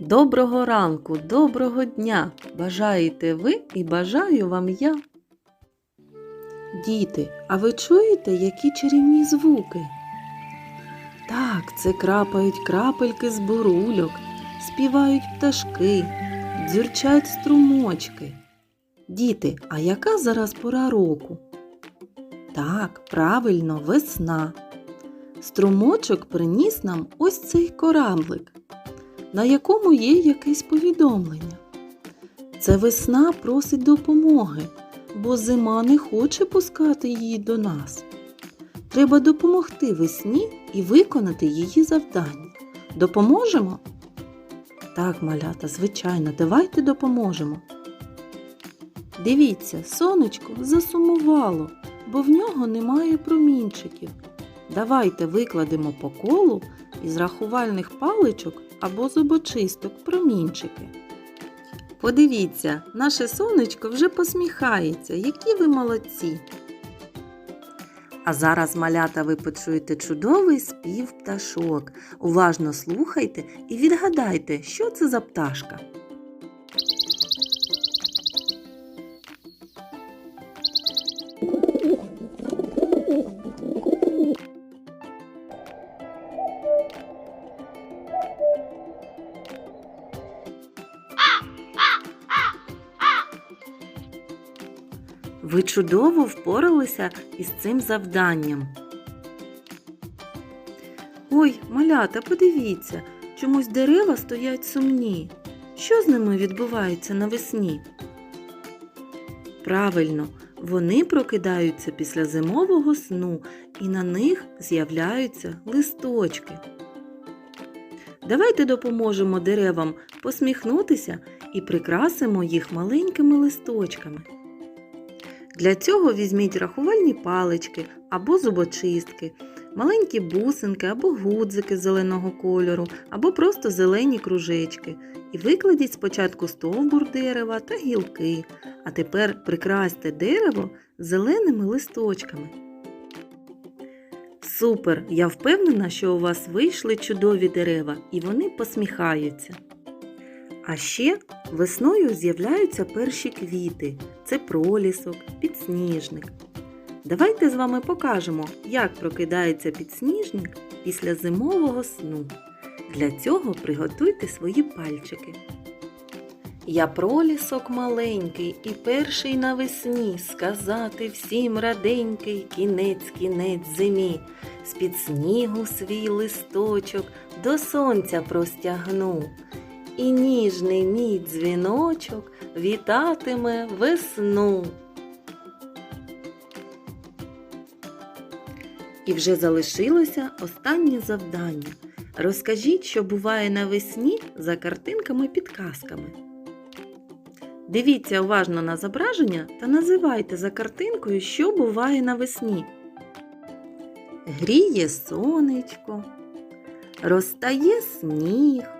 Доброго ранку, доброго дня! Бажаєте ви і бажаю вам я. Діти, а ви чуєте, які чарівні звуки? Так, це крапають крапельки з бурульок, співають пташки, дзюрчать струмочки. Діти, а яка зараз пора року? Так, правильно, весна. Струмочок приніс нам ось цей кораблик, на якому є якесь повідомлення. Це весна просить допомоги, бо зима не хоче пускати її до нас. Треба допомогти весні і виконати її завдання. Допоможемо? Так, малята, звичайно, давайте допоможемо. Дивіться, сонечко засумувало, бо в нього немає промінчиків. Давайте викладемо по колу із рахувальних паличок або зубочисток промінчики. Подивіться, наше сонечко вже посміхається, які ви молодці. А зараз, малята, ви почуєте чудовий спів пташок. Уважно слухайте і відгадайте, що це за пташка. Ви чудово впоралися із цим завданням. Ой, малята, подивіться, чомусь дерева стоять сумні. Що з ними відбувається навесні? Правильно, вони прокидаються після зимового сну і на них з'являються листочки. Давайте допоможемо деревам посміхнутися і прикрасимо їх маленькими листочками. Для цього візьміть рахувальні палички або зубочистки, маленькі бусинки або гудзики зеленого кольору, або просто зелені кружечки. І викладіть спочатку стовбур дерева та гілки, а тепер прикрасьте дерево зеленими листочками. Супер! Я впевнена, що у вас вийшли чудові дерева і вони посміхаються. А ще весною з'являються перші квіти це пролісок, підсніжник. Давайте з вами покажемо, як прокидається підсніжник після зимового сну. Для цього приготуйте свої пальчики. Я пролісок маленький і перший навесні сказати всім раденький кінець, кінець зимі. З-під снігу свій листочок до сонця простягну. І ніжний мій дзвіночок вітатиме весну. І вже залишилося останнє завдання. Розкажіть, що буває навесні за картинками-підказками. Дивіться уважно на зображення та називайте за картинкою, що буває навесні. Гріє сонечко, розтає сніг,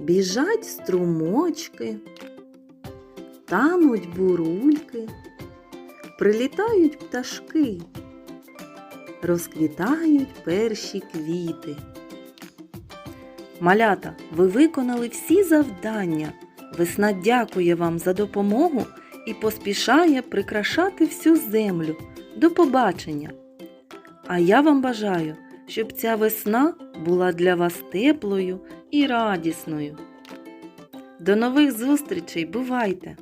біжать струмочки, тануть бурульки, прилітають пташки, розквітають перші квіти. Малята, ви виконали всі завдання. Весна дякує вам за допомогу і поспішає прикрашати всю землю. До побачення! А я вам бажаю, щоб ця весна була для вас теплою і радісною. До нових зустрічей! Бувайте!